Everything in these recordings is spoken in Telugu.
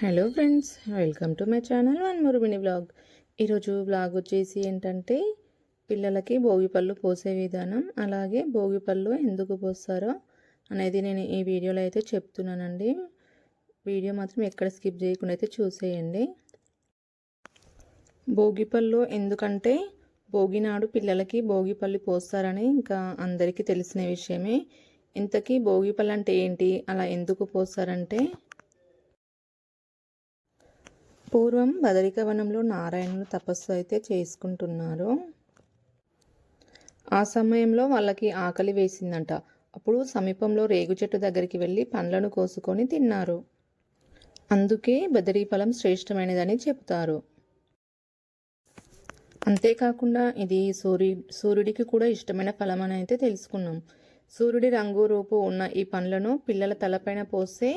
Hello friends welcome to my channel one more mini vlog ఈరోజు బ్లాగ్ వచ్చేసి ఏంటంటే పిల్లలకి భోగి పళ్ళు పోసే విధానం అలాగే భోగి పళ్ళు ఎందుకు పోస్తారో అనేది నేను ఈ వీడియోలో అయితే చెప్తున్నానండి. వీడియో మాత్రం ఎక్కడ స్కిప్ చేయకుండా అయితే చూసేయండి. భోగి పళ్ళు ఎందుకంటే భోగి నాడు పిల్లలకి భోగి పళ్ళు పోస్తారని ఇంకా అందరికీ తెలిసిన విషయమే. ఇంతకీ భోగి పళ్ళు అంటే ఏంటి? అలా ఎందుకు పోస్తారంటే పూర్వం బదరికవనంలో నారాయణులు తపస్సు అయితే చేసుకుంటున్నారు. ఆ సమయంలో వాళ్ళకి ఆకలి వేసిందంట. అప్పుడు సమీపంలో రేగు చెట్టు దగ్గరికి వెళ్ళి పండ్లను కోసుకొని తిన్నారు. అందుకే బదరీ ఫలం శ్రేష్టమైనదని చెప్తారు అంతేకాకుండా ఇది సూర్యు సూర్యుడికి కూడా ఇష్టమైన ఫలం అని అయితే తెలుసుకున్నాం. సూర్యుడి రంగు రూపు ఉన్న ఈ పండ్లను పిల్లల తలపైన పోస్తే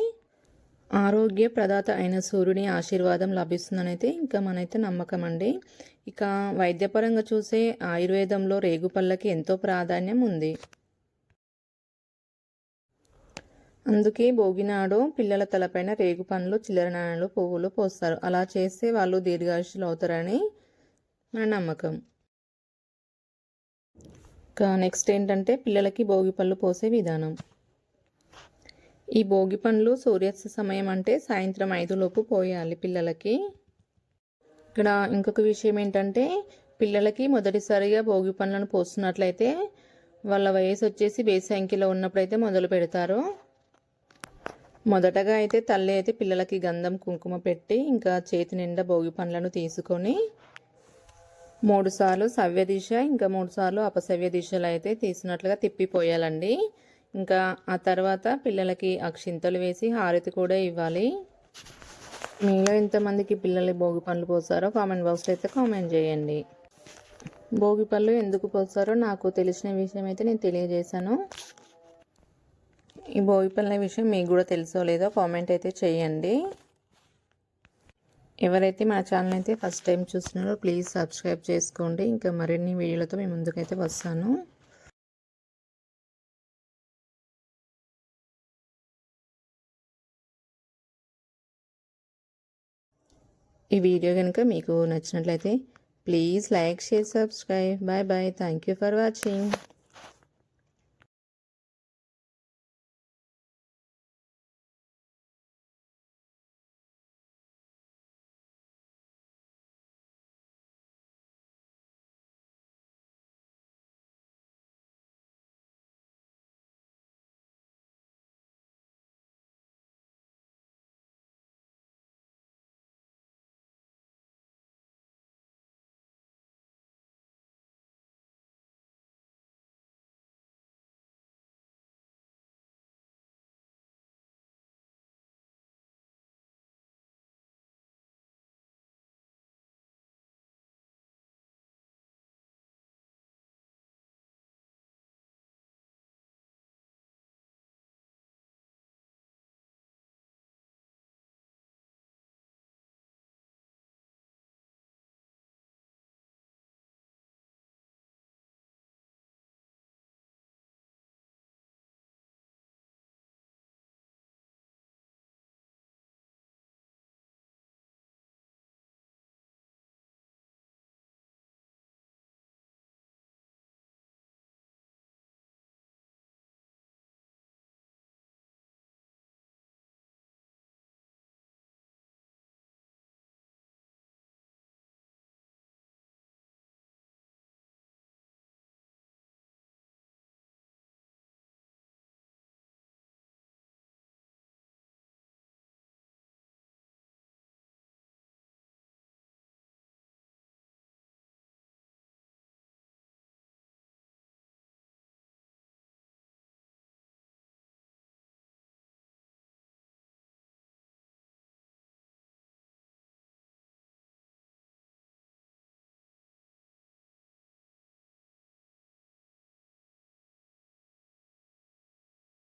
ఆరోగ్య ప్రదాత అయిన సూర్యుని ఆశీర్వాదం లభిస్తుందనైతే ఇంకా మనైతే నమ్మకం అండి ఇక వైద్యపరంగా చూసే ఆయుర్వేదంలో రేగుపళ్ళకి ఎంతో ప్రాధాన్యం ఉంది. అందుకే భోగినాడు పిల్లల తలపైన రేగు పండ్లు చిల్లర పువ్వులు పోస్తారు. అలా చేస్తే వాళ్ళు దీర్ఘాయుషులు అవుతారని మన నమ్మకం. ఇంకా నెక్స్ట్ ఏంటంటే పిల్లలకి భోగి పళ్ళు పోసే విధానం. ఈ భోగి పండ్లు సూర్యాస్త సమయం అంటే సాయంత్రం ఐదులోపు పోయాలి పిల్లలకి. ఇక్కడ ఇంకొక విషయం ఏంటంటే పిల్లలకి మొదటిసారిగా భోగి పండ్లను పోస్తున్నట్లయితే వాళ్ళ వయసు వచ్చేసి బేసి సంఖ్యలో ఉన్నప్పుడైతే మొదలు పెడతారు. మొదటగా అయితే తల్లి అయితే పిల్లలకి గంధం కుంకుమ పెట్టి ఇంకా చేతి నిండా భోగి పండ్లను తీసుకొని మూడుసార్లు సవ్య దిశ ఇంకా మూడుసార్లు అపసవ్య దిశలు అయితే తీసినట్లుగా తిప్పిపోయాలండి. ఇంకా ఆ తర్వాత పిల్లలకి అక్షింతలు వేసి హారతి కూడా ఇవ్వాలి. మీలో ఎంతమందికి పిల్లలు భోగి పళ్ళు పోస్తారో కామెంట్ బాక్స్లో అయితే కామెంట్ చేయండి. భోగి పళ్ళు ఎందుకు పోస్తారో నాకు తెలిసిన విషయం అయితే నేను తెలియజేశాను. ఈ భోగి పళ్ళ విషయం మీకు కూడా తెలుసో లేదో కామెంట్ అయితే చేయండి. ఎవరైతే మా ఛానల్ అయితే ఫస్ట్ టైం చూస్తున్నారో ప్లీజ్ సబ్స్క్రైబ్ చేసుకోండి. ఇంకా మరిన్ని వీడియోలతో మేము ముందుకైతే వస్తాను. ఈ వీడియో కనుక మీకు నచ్చినట్లయితే please like share subscribe bye bye thank you for watching